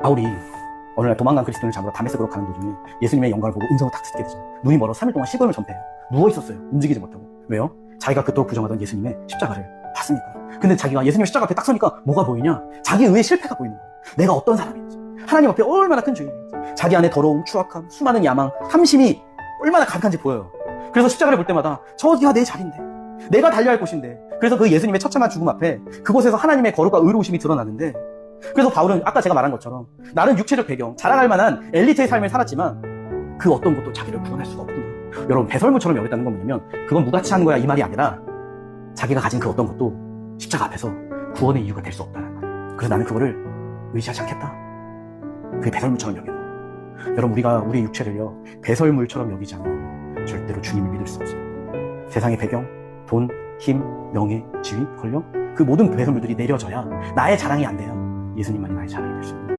바울이 어느 날 도망간 그리스도인을 잡으러 다메섹으로 가는 도중에 예수님의 영광을 보고 음성을 탁 듣게 되죠. 눈이 멀어 3일 동안 시건을 전폐해요. 누워 있었어요. 움직이지 못하고. 왜요? 자기가 그토록 부정하던 예수님의 십자가를 봤으니까. 근데 자기가 예수님의 십자가 앞에 딱 서니까 뭐가 보이냐? 자기 의의 실패가 보이는 거예요. 내가 어떤 사람인지. 하나님 앞에 얼마나 큰 죄인인지. 자기 안에 더러움, 추악함, 수많은 야망, 탐심이 얼마나 가득한지 보여요. 그래서 십자가를 볼 때마다 저기가 내 자리인데. 내가 달려야 할 곳인데. 그래서 그 예수님의 처참한 죽음 앞에 그곳에서 하나님의 거룩과 의로우심이 드러나는데 그래서 바울은 아까 제가 말한 것처럼 나는 육체적 배경, 자랑할 만한 엘리트의 삶을 살았지만 그 어떤 것도 자기를 구원할 수가 없구나. 여러분 배설물처럼 여겼다는 건 뭐냐면 그건 무가치한 거야 이 말이 아니라 자기가 가진 그 어떤 것도 십자가 앞에서 구원의 이유가 될 수 없다는 거예요. 그래서 나는 그거를 의지하지 않겠다. 그게 배설물처럼 여기는. 여러분 우리가 우리 육체를요 배설물처럼 여기지 않으면 절대로 주님을 믿을 수 없어요. 세상의 배경, 돈, 힘, 명예, 지위, 권력 그 모든 배설물들이 내려져야 나의 자랑이 안 돼요. 예수님만이 나의 자랑이 될수 있는